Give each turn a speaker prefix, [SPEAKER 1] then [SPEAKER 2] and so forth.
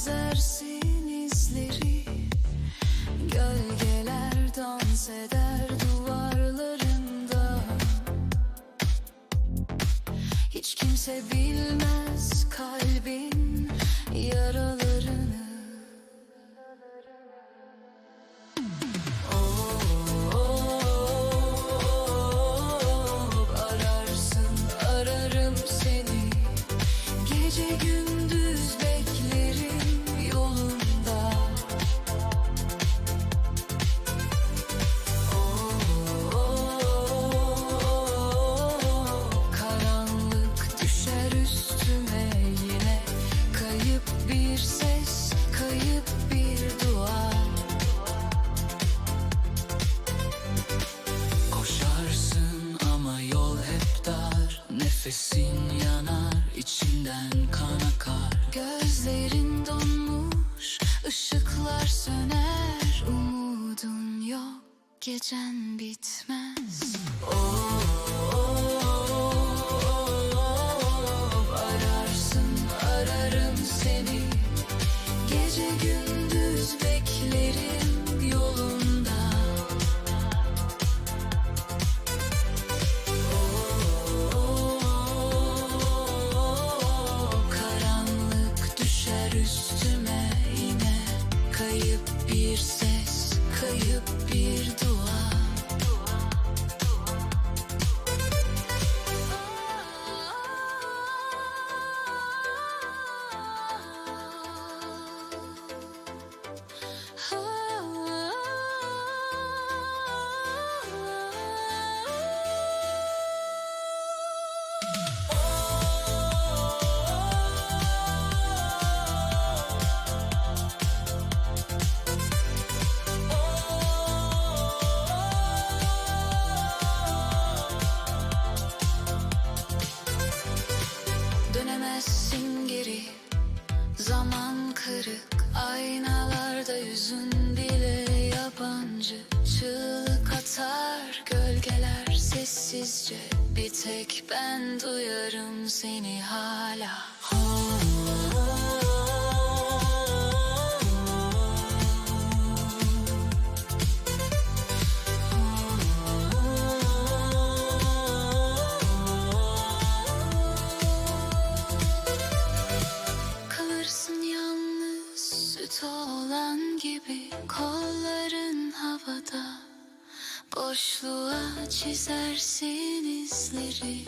[SPEAKER 1] Çizersin izleri Gölgeler dans eder duvarlarında Hiç kimse bilmez kalbin yaralarını Ararsın, ararım seni Gece gün Nefesin yanar, içinden kan akar. Gözlerin donmuş, ışıklar söner. Umudun yok, gecen bitmez. Ararsın, ararım seni. Gece gündüz beklerim kırık Aynalarda yüzün bile yabancı. Çığlık atar gölgeler sessizce. Bir tek ben duyarım seni hala. Kalırsın gibi Kolların havada. Boşluğa çizersin izleri